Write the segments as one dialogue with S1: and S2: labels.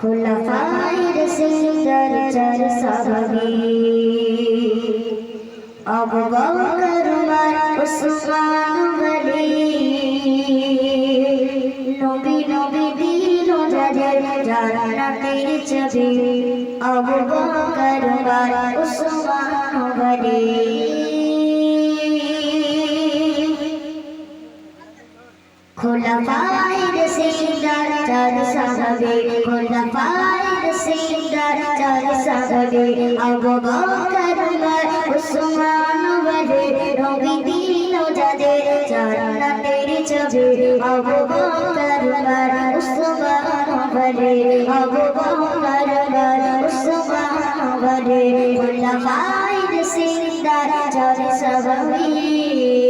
S1: খুলাফায়ের singer চার সাহাবী। আবু বকর, উমর, উসমান গনি নবী নবী দিল যাদের জান্নাতের চাবি আবু বকর, উমর, উসমান গনি খোলাফায়ের সিঙ্গার চার সাহাবে খোলাফায়ের সিঙ্গার চার সাহাবে আবু বকর উমর উসমান ওয়ালি রবি দিল যাদের, জান্নাতের চাবি আবু বকর উমর উসমান ওয়ালি আবু বকর উমর উসমান ওয়ালি খোলাফায়ের সিঙ্গার চার সাহাবে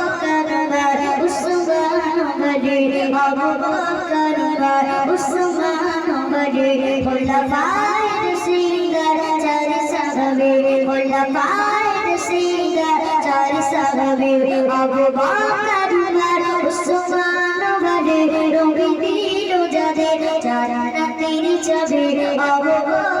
S1: খোলাফায়ের সিঙ্গার চার সাহাবে আবু বকর ওমর উসমান বলে রবি দিল যাদের জান্নাতের চাবি আবু বকর